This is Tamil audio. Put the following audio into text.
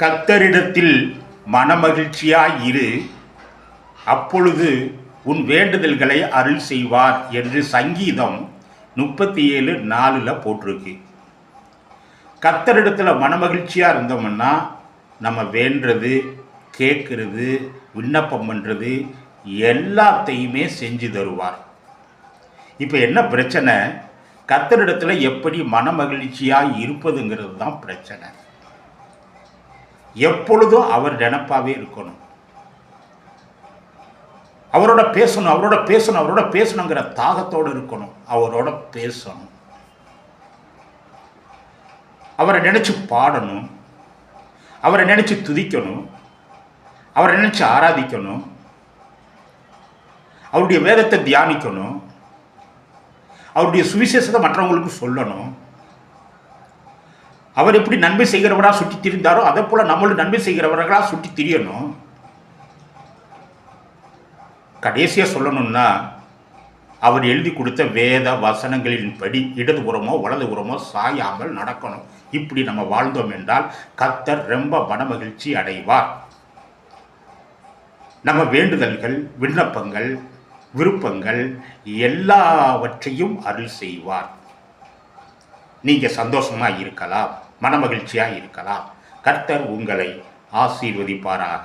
கத்தரிடத்தில் மனமகிழ்ச்சியாய் இரு அப்பொழுது உன் வேண்டுதல்களை அருள் செய்வார் என்று சங்கீதம் முப்பத்தி ஏழு நாலில் போட்டிருக்கு. கத்தரிடத்தில் மனமகிழ்ச்சியாக இருந்தோம்னா நம்ம வேண்டுறது கேட்குறது விண்ணப்பம் பண்ணுறது எல்லாத்தையுமே செஞ்சு தருவார். இப்போ என்ன பிரச்சனை? கத்தரிடத்தில் எப்படி மனமகிழ்ச்சியாக இருப்பதுங்கிறது தான் பிரச்சனை. எப்பொழுதும் அவர் நினப்பாகவே இருக்கணும். அவரோட பேசணும் அவரோட பேசணும் அவரோட பேசணுங்கிற தாகத்தோடு இருக்கணும். அவரோட பேசணும். அவரை நினச்சி பாடணும். அவரை நினச்சி துதிக்கணும். அவரை நினச்சி ஆராதிக்கணும். அவருடைய வேதத்தை தியானிக்கணும். அவருடைய சுவிசேஷத்தை மற்றவங்களுக்கு சொல்லணும். அவர் எப்படி நன்மை செய்கிறவராக சுற்றி திரிந்தாரோ அதே போல் நம்மளும் நன்மை செய்கிறவர்களாக சுற்றி திரியணும். கடைசியாக சொல்லணும்னா அவர் எழுதி கொடுத்த வேத வசனங்களின் படி இடதுபுறமோ வலதுபுறமோ சாயாமல் நடக்கணும். இப்படி நம்ம வாழ்ந்தோம் என்றால் கர்த்தர் ரொம்ப மனமகிழ்ச்சி அடைவார். நம்ம வேண்டுதல்கள் விண்ணப்பங்கள் விருப்பங்கள் எல்லாவற்றையும் அருள் செய்வார். நீங்கள் சந்தோஷமாக இருக்கலாம். மனமகிழ்ச்சியாக இருக்கலாம். கர்த்தர் உங்களை ஆசீர்வதிப்பாராக.